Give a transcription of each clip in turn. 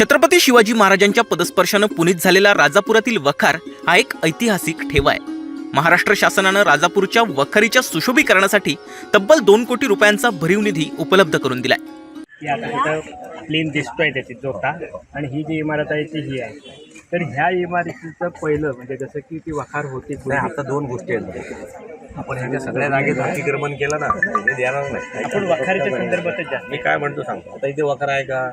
छत्रपती शिवाजी महाराजांच्या पदस्पर्शानं पुनीत झालेला राजापुरातील वखार हा एक ऐतिहासिक ठेवा आहे. महाराष्ट्र शासनानं राजापूरच्या वखारीच्या सुशोभीकरणासाठी तब्बल दोन कोटी रुपयांचा भरीव निधी उपलब्ध करून दिलाय. की आता तिथं प्लेन दिसतोय त्याची जोता. आणि ही जी इमारत आहे ती ही आहे. तर ह्या इमारतीचं पहिलं म्हणजे जसं की ती वखार होती नाही आता दोन गोष्टी आहेत आपण ह्याच्या सगळ्या जागेत अतिक्रमण केलं ना ते देणार नाही. आपण वखारीच्या संदर्भातच मी काय म्हणतो सांगतो. आता इथे वखर आहे का?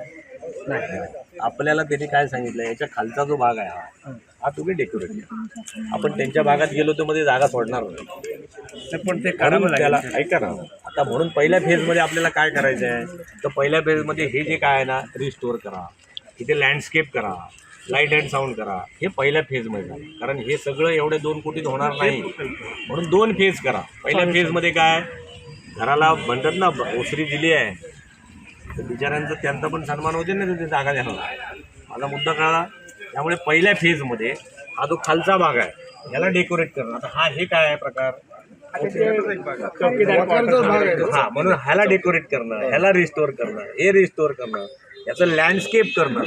नाही. आपल्याला त्यांनी काय सांगितलं? याच्या खालचा जो भाग आहे हा हा. तुम्ही डेकोरेट करा. आपण त्यांच्या भागात गेलो तर मध्ये जागा सोडणार नाही. पण ते करावं म्हणून त्याला ऐका ना. आता म्हणून पहिल्या फेजमध्ये आपल्याला काय करायचं आहे तर पहिल्या फेजमध्ये हे जे काय आहे ना रिस्टोअर करा. इथे लँडस्केप करा. लाइट अँड साऊंड करा. हे पहिल्या फेजमध्ये झालं. कारण हे सगळं एवढे दोन कोटीत होणार नाही. म्हणून दोन फेज करा. पहिल्या फेजमध्ये काय? घराला म्हणतात ना ओसरी दिली आहे. तर बिचाऱ्यांचं त्यांचा पण सन्मान होते ना तिथे जागा द्यायला. माझा मुद्दा कळला. त्यामुळे पहिल्या फेजमध्ये हा जो खालचा भाग आहे याला डेकोरेट करणं. आता हा हे काय आहे प्रकार? हा म्हणून ह्याला डेकोरेट करणं ह्याला रिस्टोअर करणं हे रिस्टोअर करणं याचं लँडस्केप करणं.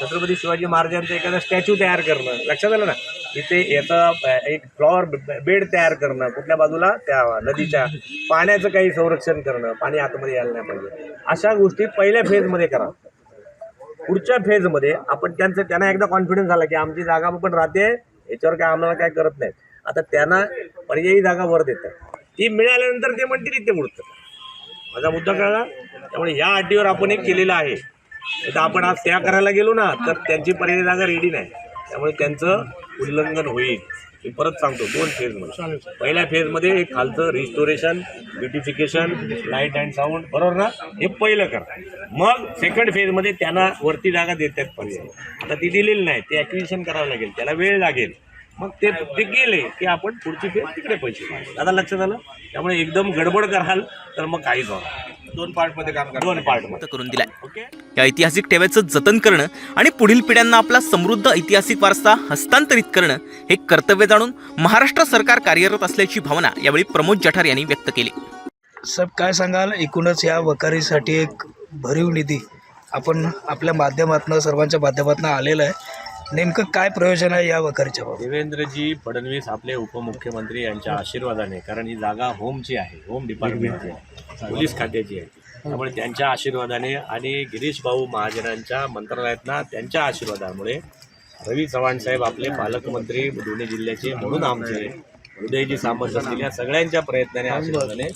छत्रपती शिवाजी महाराजांचं एखादा स्टॅच्यू तयार करणं. लक्षात आलं ना? इथे याचा एक फ्लॉवर बेड तयार करणं कुठल्या बाजूला? त्या नदीच्या पाण्याचं काही संरक्षण करणं पाणी आतमध्ये यायला नाही पाहिजे. अशा गोष्टी पहिल्या फेजमध्ये करा. पुढच्या फेजमध्ये आपण त्यांचं त्यांना एकदा कॉन्फिडन्स झाला की आमची जागा पण राहते याच्यावर काय आम्हाला काय करत नाहीत. आता त्यांना पर्यायी जागा वर देतात. ती मिळाल्यानंतर ते म्हणतील इथे उडतं. माझा मुद्दा कळला? त्यामुळे या अटीवर आपण एक केलेलं आहे. तर आपण आज त्या करायला गेलो ना तर त्यांची पर्यायी जागा रेडी नाही. त्यामुळे त्यांचं उल्लंघन होईल. मी परत सांगतो दोन फेजमध्ये पहिल्या फेजमध्ये एक खालचं restoration beautification light and sound बरोबर ना? हे पहिलं करा. मग सेकंड फेजमध्ये त्यांना वरती जागा देतात पर्याय आता ती दिलेली नाही ते ॲक्विजिशन करावं लागेल त्याला वेळ लागेल. मग ते ते गेले की आपण पुढची फेज तिकडे पैसे. आता लक्षात आलं? त्यामुळे एकदम गडबड कराल तर मग काहीच होणार दोन पार्टमध्ये काम दोन उपलब्ध करून दिलाय. ओके या ऐतिहासिक ठेव्याचं जतन करणं आणि पुढील पिढ्यांना आपला समृद्ध ऐतिहासिक वारसा हस्तांतरित करणं हे कर्तव्य जाणून महाराष्ट्र सरकार कार्यरत असल्याची भावना यावेळी प्रमोद जठार यांनी व्यक्त केली. साहेब काय सांगाल? एकूणच या वकारीसाठी एक भरीव निधी आपण आपल्या माध्यमातून सर्वांच्या माध्यमातून आलेला आहे. नेमकं काय प्रयोजन आहे या वकारीच्या देवेंद्रजी फडणवीस आपले उपमुख्यमंत्री यांच्या आशीर्वादाने कारण ही जागा होमची आहे होम डिपार्टमेंटची आहे. पोलीस खात्याची आहे. त्यामुळे त्यांच्या आशीर्वादाने आणि गिरीश भाऊ महाजनांच्या मंत्रालयातना त्यांच्या आशीर्वादामुळे रवी चव्हाण साहेब आपले पालकमंत्री दोन्ही जिल्ह्याचे म्हणून आमचे उदयजी सामंत असतील या सगळ्यांच्या प्रयत्नाने आशीर्वादाने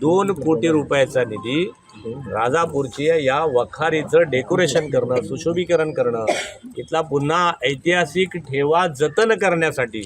दोन कोटी रुपयाचा निधी राजापूरची या वखारीचं डेकोरेशन करणं सुशोभीकरण करणं इथला पुन्हा ऐतिहासिक ठेवा जतन करण्यासाठी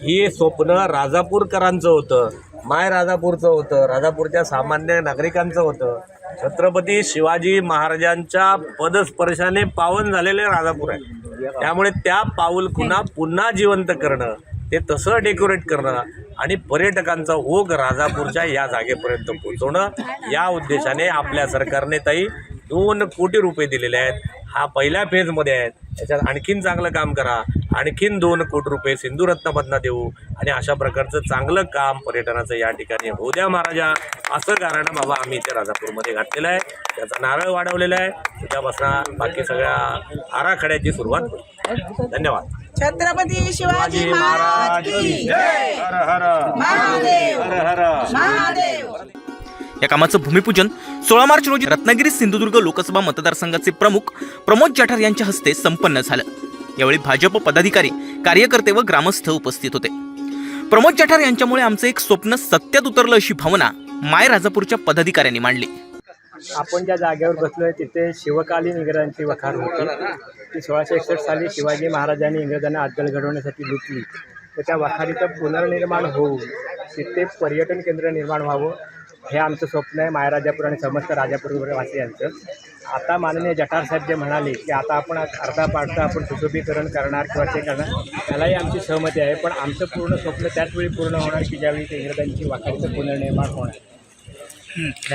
हे स्वप्न राजापूरकरांचं होतं. माय राजापूरचं होतं. राजापूरच्या सामान्य नागरिकांचं होतं. छत्रपती शिवाजी महाराजांच्या पदस्पर्शाने पावन झालेले राजापूर आहे. त्यामुळे त्या पाऊलखुणा पुन्हा जिवंत करणं ते तसं डेकोरेट करणं आणि पर्यटकांचा ओघ राजापूरच्या या जागेपर्यंत पोहोचवणं या उद्देशाने आपल्या सरकारने ताई दोन कोटी रुपये दिलेले आहेत. हा पहिल्या फेजमध्ये आहेत याच्यात आणखीन चांगलं काम करा. आणखीन दोन कोटी रुपये सिंधुरत्नामधनं देऊ. आणि अशा प्रकारचं चांगलं काम पर्यटनाचं या ठिकाणी होऊ द्या महाराजा. असं कारण बाबा आम्ही इथे राजापूरमध्ये घातलेलं आहे. त्याचा नारळ वाढवलेला आहे. त्याच्यापासून बाकी सगळ्या आराखड्याची सुरुवात होईल. धन्यवाद. छत्रपती शिवाजी महाराज हर हर महादेव. हर हर. महादेव. या कामाचं भूमिपूजन सोळा मार्च रोजी रत्नागिरी सिंधुदुर्ग लोकसभा मतदारसंघाचे प्रमुख प्रमोद जाठार यांच्या हस्ते संपन्न झालं. यावेळी भाजप पदाधिकारी कार्यकर्ते व ग्रामस्थ उपस्थित होते. प्रमोद जाठार यांच्यामुळे आमचं एक स्वप्न सत्यात उतरलं अशी भावना माय राजापूरच्या पदाधिकाऱ्यांनी मांडली. आपण ज्या जागेवर बसलोय तिथे शिवकालीन इंग्रजांची वखार होती. ती सोळाशे एकसष्ट साली शिवाजी महाराजांनी इंग्रजांना अद्दल घडवण्यासाठी लुटली. तर त्या वखारीचं पुनर्निर्माण होऊन तिथे पर्यटन केंद्र निर्माण व्हावं. हे आमचं स्वप्न आहे मायराजापूर आणि समस्त राजापूर वासियांचं. आता माननीय जठार साहेब जे म्हणाले की आता आपण अर्धा पाडता आपण सुशोभीकरण करणार किंवा ते करणार त्यालाही आमची सहमती आहे. पण आमचं पूर्ण स्वप्न त्याच वेळी पूर्ण होणार की ज्यावेळी ते इंग्रजांची वाखारीचं पुनर्निर्माण होणार.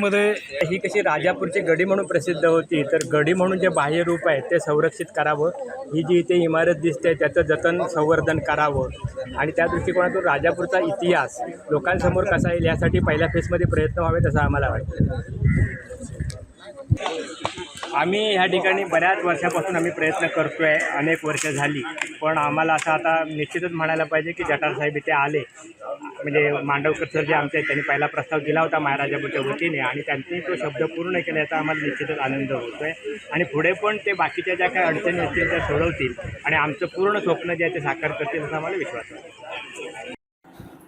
मध्ये ही कशी राजापूरची गडी म्हणून प्रसिद्ध होती तर गडी म्हणून जे बाह्य रूप आहे ते संरक्षित करावं. ही जी इथे इमारत दिसते त्याचं जतन संवर्धन करावं. आणि त्या दृष्टिकोनातून राजापूरचा इतिहास लोकांसमोर कसा येईल यासाठी पहिल्या फेजमध्ये प्रयत्न व्हावेत असं आम्हाला वाटतं. आम्ही ह्या ठिकाणी बऱ्याच वर्षापासून आम्ही प्रयत्न करतो आहे अनेक वर्ष झाली. पण आम्हाला असं आता निश्चितच म्हणायला पाहिजे की जटारसाहेब इथे आले. म्हणजे मांडवकर सर जे आमचे आहेत, त्यांनी पहिला प्रस्ताव दिला होता महाराजाबूच्या वतीने आणि त्यांनी तो शब्द पूर्ण केला याचा आम्हाला निश्चितच आनंद होतो आहे आणि पुढे पण ते बाकीच्या ज्या काही अडचणी असतील त्या सोडवतील आणि आमचं पूर्ण स्वप्न जे आहे ते साकार करतील असा आम्हाला विश्वास आहे.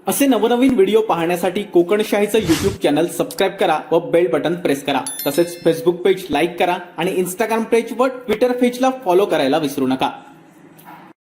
असे नवनवीन व्हिडिओ पाहण्यासाठी कोकणशाहीचं यूट्यूब चॅनल सबस्क्राईब करा व बेल बटन प्रेस करा. तसेच फेसबुक पेज लाईक करा आणि इंस्टाग्राम पेज व ट्विटर पेजला फॉलो करायला विसरू नका.